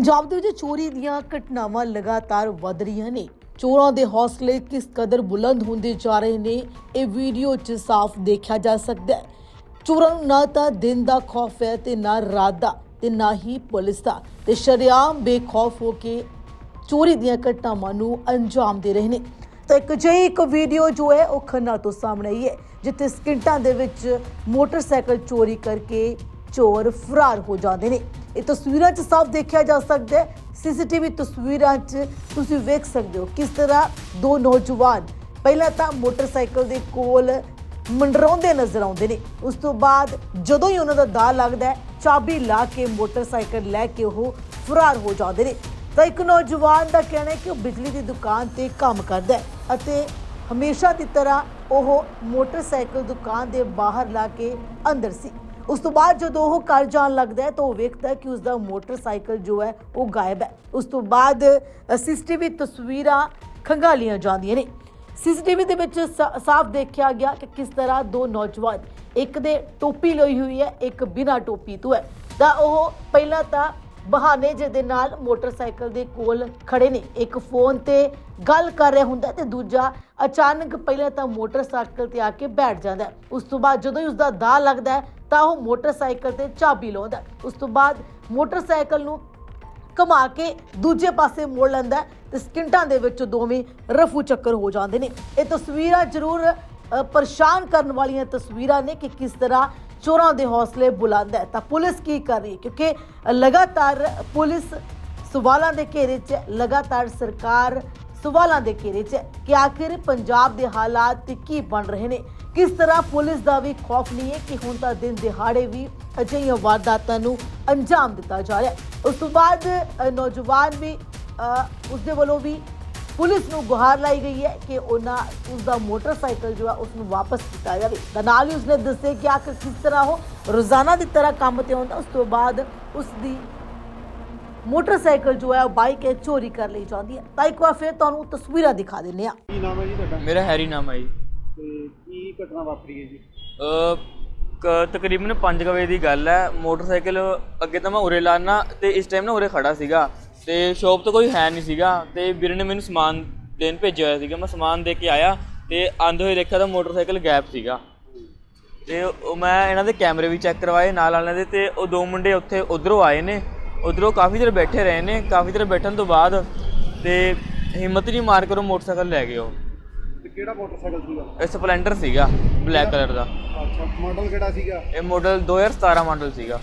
ਪੰਜਾਬ ਦੇ ਵਿੱਚ ਚੋਰੀ ਦੀਆਂ ਘਟਨਾਵਾਂ ਲਗਾਤਾਰ ਵਧ ਰਹੀਆਂ ਨੇ। ਚੋਰਾਂ ਦੇ ਹੌਸਲੇ ਕਿਸ ਕਦਰ ਬੁਲੰਦ ਹੁੰਦੇ ਜਾ ਰਹੇ ਨੇ, ਇਹ ਵੀਡੀਓ 'ਚ ਸਾਫ਼ ਦੇਖਿਆ ਜਾ ਸਕਦਾ ਹੈ। ਚੋਰਾਂ ਨੂੰ ਨਾ ਤਾਂ ਦਿਨ ਦਾ ਖੌਫ ਹੈ ਤੇ ਨਾ ਰਾਤ ਦਾ ਤੇ ਨਾ ਹੀ ਪੁਲਿਸ ਦਾ। ਤੇ ਸ਼ਰੇਆਮ ਬੇਖੌਫ ਹੋ ਕੇ ਚੋਰੀ ਦੀਆਂ ਘਟਨਾਵਾਂ ਨੂੰ ਅੰਜਾਮ ਦੇ ਰਹੇ ਨੇ। ਤਾਂ ਇੱਕ ਜਿਹੀ ਇੱਕ ਵੀਡੀਓ ਜੋ ਹੈ, ਉਹ ਖੰਨਾ ਤੋਂ ਸਾਹਮਣੇ ਆਈ ਹੈ, ਜਿੱਥੇ ਸਕਿੰਟਾਂ ਦੇ ਵਿੱਚ ਮੋਟਰਸਾਈਕਲ ਚੋਰੀ ਕਰਕੇ ਚੋਰ ਫਰਾਰ ਹੋ ਜਾਂਦੇ ਨੇ। ਇਹ ਤਸਵੀਰਾਂ 'ਚ ਸਾਫ਼ ਦੇਖਿਆ ਜਾ ਸਕਦਾ ਹੈ। ਸੀਸੀਟੀਵੀ ਤਸਵੀਰਾਂ 'ਚ ਤੁਸੀਂ ਵੇਖ ਸਕਦੇ ਹੋ ਕਿਸ ਤਰ੍ਹਾਂ ਦੋ ਨੌਜਵਾਨ ਪਹਿਲਾਂ ਤਾਂ ਮੋਟਰਸਾਈਕਲ ਦੇ ਕੋਲ ਮੰਡਰਾਉਂਦੇ ਨਜ਼ਰ ਆਉਂਦੇ ਨੇ। ਉਸ ਤੋਂ ਬਾਅਦ ਜਦੋਂ ਹੀ ਉਹਨਾਂ ਦਾ ਦਾ ਲੱਗਦਾ ਚਾਬੀ ਲਾ ਕੇ ਮੋਟਰਸਾਈਕਲ ਲੈ ਕੇ ਉਹ ਫਰਾਰ ਹੋ ਜਾਂਦੇ ਨੇ। ਤਾਂ ਇੱਕ ਨੌਜਵਾਨ ਦਾ ਕਹਿਣਾ ਹੈ ਕਿ ਉਹ ਬਿਜਲੀ ਦੀ ਦੁਕਾਨ ਤੇ ਕੰਮ ਕਰਦਾ ਹੈ ਅਤੇ ਹਮੇਸ਼ਾ ਦੀ ਤਰ੍ਹਾਂ ਉਹ ਮੋਟਰਸਾਈਕਲ ਦੁਕਾਨ ਦੇ ਬਾਹਰ ਲਾ ਕੇ ਅੰਦਰ ਸੀ। ਉਸ ਤੋਂ ਬਾਅਦ ਜਦੋਂ ਉਹ ਘਰ ਜਾਣ ਲੱਗਦਾ ਹੈ ਤਾਂ ਉਹ ਵੇਖਦਾ ਕਿ ਉਸ ਦਾ ਮੋਟਰਸਾਈਕਲ ਜੋ ਹੈ ਉਹ ਗਾਇਬ ਹੈ। ਉਸ ਤੋਂ ਬਾਅਦ ਸੀਸੀਟੀਵੀ ਤਸਵੀਰਾਂ ਖੰਗਾਲੀਆਂ ਜਾਂਦੀਆਂ ਨੇ। ਸੀਸੀਟੀਵੀ ਦੇ ਵਿੱਚ ਸਾਫ਼ ਦੇਖਿਆ ਗਿਆ ਕਿ ਕਿਸ ਤਰ੍ਹਾਂ ਦੋ ਨੌਜਵਾਨ, ਇੱਕ ਦੇ ਟੋਪੀ ਲਈ ਹੋਈ ਹੈ, ਇੱਕ ਬਿਨਾਂ ਟੋਪੀ ਤੋਂ ਹੈ। ਤਾਂ ਉਹ ਪਹਿਲਾਂ ਤਾਂ ਬਹਾਨੇ ਜੇ ਦੇ ਨਾਲ ਮੋਟਰਸਾਈਕਲ ਦੇ ਕੋਲ ਖੜੇ ਨੇ। ਇੱਕ ਫੋਨ ਤੇ ਗੱਲ ਕਰ ਰਿਹਾ ਹੁੰਦਾ ਤੇ ਦੂਜਾ ਅਚਾਨਕ ਪਹਿਲਾਂ ਤਾਂ ਮੋਟਰਸਾਈਕਲ ਤੇ ਆ ਕੇ ਬੈਠ ਜਾਂਦਾ ਉਸ ਤੋਂ ਬਾਅਦ ਜਦੋਂ ਹੀ ਉਸ ਦਾ ਦਾਅ ਲੱਗਦਾ ਤਾਂ ਉਹ ਮੋਟਰਸਾਈਕਲ ਤੇ ਚਾਬੀ ਲਾਉਂਦਾ ਉਸ ਤੋਂ ਬਾਅਦ ਮੋਟਰਸਾਈਕਲ ਨੂੰ ਘੁਮਾ ਕੇ ਦੂਜੇ ਪਾਸੇ ਮੋੜ ਲੈਂਦਾ ਹੈ ਤੇ ਸਕਿੰਟਾਂ ਦੇ ਵਿੱਚ ਦੋਵੇਂ ਰਫੂ ਚੱਕਰ ਹੋ ਜਾਂਦੇ ਨੇ। ਇਹ ਤਸਵੀਰਾਂ ਜ਼ਰੂਰ ਪਰੇਸ਼ਾਨ ਕਰਨ ਵਾਲੀਆਂ ਤਸਵੀਰਾਂ ਨੇ ਕਿ ਕਿਸ ਤਰ੍ਹਾਂ ਚੋਰਾਂ ਦੇ ਹੌਸਲੇ ਬੁਲੰਦ ਹੈ। ਤਾਂ ਪੁਲਿਸ ਕੀ ਕਰ ਰਹੀ ਹੈ? ਕਿਉਂਕਿ ਲਗਾਤਾਰ ਪੁਲਿਸ ਸਵਾਲਾਂ ਦੇ ਘੇਰੇ 'ਚ ਹੈ, ਲਗਾਤਾਰ ਸਰਕਾਰ ਸਵਾਲਾਂ ਦੇ ਘੇਰੇ 'ਚ ਹੈ ਕਿ ਆਖਿਰ ਪੰਜਾਬ ਦੇ ਹਾਲਾਤ ਕੀ ਬਣ ਰਹੇ ਨੇ। ਕਿਸ ਤਰ੍ਹਾਂ ਪੁਲਿਸ ਦਾ ਵੀ ਖੌਫ ਨਹੀਂ ਹੈ ਕਿ ਹੁਣ ਤਾਂ ਦਿਨ ਦਿਹਾੜੇ ਵੀ ਅਜਿਹੀਆਂ ਵਾਰਦਾਤਾਂ ਨੂੰ ਅੰਜਾਮ ਦਿੱਤਾ ਜਾ ਰਿਹਾ ਉਸ ਤੋਂ ਬਾਅਦ ਨੌਜਵਾਨ ਵੀ ਅ, ਉਸਦੇ ਵੱਲੋਂ ਵੀ ਪੁਲਿਸ ਨੂੰ ਗੁਹਾਰ ਲਾਈ ਗਈ ਹੈ ਕਿ ਉਹਨਾਂ ਉਸ ਦਾ ਮੋਟਰਸਾਈਕਲ ਜੋ ਹੈ ਉਸ ਨੂੰ ਵਾਪਸ ਕੀਤਾ ਜਾਵੇ। ਤਾਂ ਨਾਲ ਹੀ ਉਸਨੇ ਦੱਸਿਆ ਕਿ ਆਖਿਰ ਕਿਸ ਤਰ੍ਹਾਂ ਉਹ ਰੋਜ਼ਾਨਾ ਦੀ ਤਰ੍ਹਾਂ ਕੰਮ ਤੇ ਆਉਂਦਾ ਉਸ ਤੋਂ ਬਾਅਦ ਉਸ ਦੀ ਮੋਟਰਸਾਈਕਲ ਜੋ ਹੈ ਉਹ ਬਾਈਕ ਹੈ ਚੋਰੀ ਕਰ ਲਈ ਜਾਂਦੀ ਹੈ। ਤਾਂ ਇੱਕ ਵਾਰ ਫਿਰ ਤੁਹਾਨੂੰ ਤਸਵੀਰਾਂ ਦਿਖਾ ਦਿੰਨੇ ਆ ਕੀ ਨਾਮ ਹੈ ਜੀ ਤੁਹਾਡਾ? ਮੇਰਾ ਹੈਰੀ ਨਾਮ ਹੈ ਜੀ। ਤੇ ਕੀ ਘਟਨਾ ਵਾਪਰੀ ਹੈ ਜੀ? ਅ, ਕ- ਤਕਰੀਬਨ 5 ਵਜੇ ਦੀ ਗੱਲ ਹੈ। ਮੋਟਰਸਾਈਕਲ ਅੱਗੇ ਤਾਂ ਮੈਂ ਉਰੇ ਲਾਣਾ ਤੇ ਇਸ ਟਾਈਮ ਨਾ ਉਰੇ ਖੜਾ ਸੀਗਾ ਤੇ ਸ਼ੌਪ ਤੋਂ ਕੋਈ ਹੈ ਨਹੀਂ ਸੀਗਾ ਤੇ ਵੀਰੇ ਨੇ ਮੈਨੂੰ ਸਮਾਨ ਦੇਣ ਭੇਜਿਆ ਹੋਇਆ ਸੀਗਾ। ਮੈਂ ਸਮਾਨ ਦੇ ਕੇ ਆਇਆ ਤੇ ਆਂਦੇ ਹੋਏ ਦੇਖਿਆ ਤਾਂ ਮੋਟਰਸਾਈਕਲ ਗਾਇਬ ਸੀਗਾ। ਤੇ ਉਹ ਮੈਂ ਇਹਨਾਂ ਦੇ ਕੈਮਰੇ ਵੀ ਚੈੱਕ ਕਰਵਾਏ ਨਾਲ ਵਾਲਿਆਂ ਦੇ ਤੇ ਉਹ ਦੋ ਮੁੰਡੇ ਉੱਥੇ ਉਧਰੋਂ ਆਏ ਨੇ। ਉਧਰੋਂ ਕਾਫੀ ਦੇਰ ਬੈਠੇ ਰਹੇ ਨੇ। ਕਾਫੀ ਦੇਰ ਬੈਠਣ ਤੋਂ ਬਾਅਦ ਤੇ ਹਿੰਮਤ ਨਹੀਂ ਮਾਰ ਕੇ ਉਹ ਮੋਟਰਸਾਈਕਲ ਲੈ ਗਏ ਉਹ। ਕਿਹੜਾ ਮੋਟਰਸਾਈਕਲ ਸੀਗਾ? ਇਹ ਸਪਲੈਂਡਰ ਸੀਗਾ ਬਲੈਕ ਕਲਰ ਦਾ। ਅੱਛਾ ਮਾਡਲ ਕਿਹੜਾ ਸੀਗਾ? ਇਹ ਮਾਡਲ 2017 ਮਾਡਲ ਸੀਗਾ।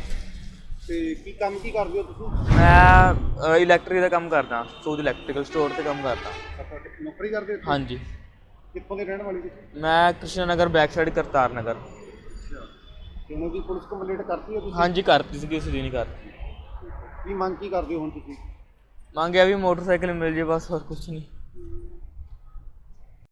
ਤੇ ਕੀ ਕੰਮ ਕੀ ਕਰਦੇ ਹੋ ਤੁਸੀਂ? ਮੈਂ ਇਲੈਕਟ੍ਰਿਕ ਦਾ ਕੰਮ ਕਰਦਾ ਸੂਦ ਇਲੈਕਟ੍ਰੀਕਲ ਸਟੋਰ ਤੇ ਕੰਮ ਕਰਦਾ। ਨੌਕਰੀ ਕਰਦੇ ਹੋ ਹਾਂਜੀ। ਕਿੱਥੋਂ ਦੇ ਰਹਿਣ ਵਾਲੇ ਤੁਸੀਂ? ਮੈਂ ਕ੍ਰਿਸ਼ਨ ਨਗਰ ਬੈਕ ਸਾਈਡ ਕਰਤਾਰ ਨਗਰ ਉਹਨਾਂ ਦੀ ਪੁਲਿਸ ਕੰਪਲੇਂਟ ਕਰਤੀ ਹੈ ਤੁਸੀਂ? ਹਾਂਜੀ ਕਰਤੀ ਸੀ ਉਸ ਦਿਨ ਹੀ ਕਰਤੀ। ਕੀ ਮੰਗ ਕੀ ਕਰਦੇ ਹੋ ਹੁਣ ਤੁਸੀਂ? ਮੰਗਿਆ ਵੀ ਮੋਟਰਸਾਈਕਲ ਮਿਲ ਜੇ ਬਸ ਹੋਰ ਕੁਝ ਨਹੀਂ।